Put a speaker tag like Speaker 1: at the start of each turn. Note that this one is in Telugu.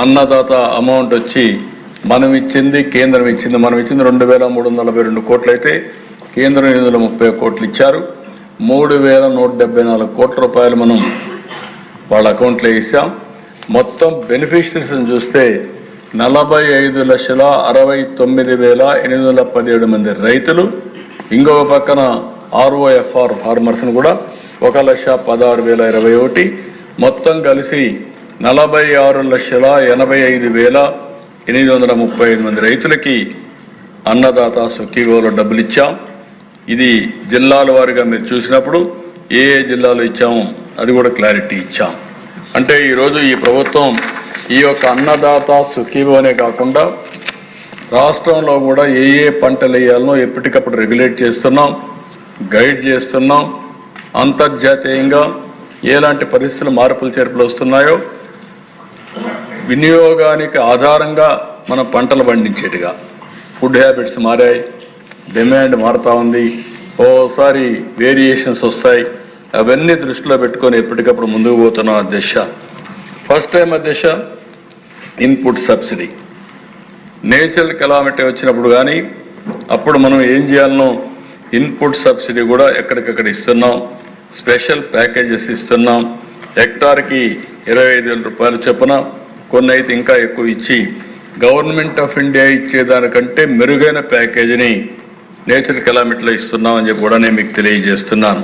Speaker 1: అన్నదాత అమౌంట్ వచ్చి మనం ఇచ్చింది కేంద్రం ఇచ్చింది మనం ఇచ్చింది రెండు వేల మూడు వందల నలభై రెండు కోట్లు అయితే కేంద్రం ఎనిమిది వందల ముప్పై కోట్లు ఇచ్చారు. మూడు వేల నూట డెబ్బై నాలుగు కోట్ల రూపాయలు మనం వాళ్ళ అకౌంట్లో వేసాం. మొత్తం బెనిఫిషరీస్ని చూస్తే నలభై ఐదు లక్షల అరవై తొమ్మిది వేల ఎనిమిది వందల పదిహేడు మంది రైతులు. ఇంకొక పక్కన ఆర్ఓఎఫ్ఆర్ ఫార్మర్స్ని కూడా ఒక లక్ష పదహారు వేల ఇరవై ఒకటి. మొత్తం కలిసి నలభై ఆరు లక్షల ఎనభై ఐదు వేల ఎనిమిది వందల ముప్పై ఐదు మంది రైతులకి అన్నదాత సుఖీగోలో డబ్బులు ఇచ్చాం. ఇది జిల్లాల వారీగా మీరు చూసినప్పుడు ఏ ఏ జిల్లాలో ఇచ్చామో అది కూడా క్లారిటీ ఇచ్చాం. అంటే ఈరోజు ఈ ప్రభుత్వం ఈ యొక్క అన్నదాత సుఖీభవనే కాకుండా రాష్ట్రంలో కూడా ఏ ఏ పంటలు వేయాలనో ఎప్పటికప్పుడు రెగ్యులేట్ చేస్తున్నాం గైడ్ చేస్తున్నాం. అంతర్జాతీయంగా ఎలాంటి పరిస్థితులు మార్పులు చేర్పులు వస్తున్నాయో వినియోగానికి ఆధారంగా మనం పంటలు పండించేట్టుగా ఫుడ్ హ్యాబిట్స్ మారాయి. డిమాండ్ మారుతూ ఉంది. ఓసారి వేరియేషన్స్ వస్తాయి. అవన్నీ దృష్టిలో పెట్టుకొని ఎప్పటికప్పుడు ముందుకు పోతున్నాం అధ్యక్ష ఫస్ట్ టైం అధ్యక్ష ఇన్పుట్ సబ్సిడీ నేచురల్ కెలామిటీ వచ్చినప్పుడు కానీ అప్పుడు మనం ఏం చేయాలనో ఇన్పుట్ సబ్సిడీ కూడా ఎక్కడికక్కడ ఇస్తున్నాం. స్పెషల్ ప్యాకేజెస్ ఇస్తున్నాం. హెక్టార్కి ఇరవై ఐదు వేల రూపాయలు చొప్పున కొన్ని అయితే ఇంకా ఎక్కువ ఇచ్చి గవర్నమెంట్ ఆఫ్ ఇండియా ఇచ్చేదానికంటే మెరుగైన ప్యాకేజీని నేచర్ కెలామిటీలో ఇస్తున్నాం అని చెప్పి కూడా నేను మీకు తెలియజేస్తున్నాను.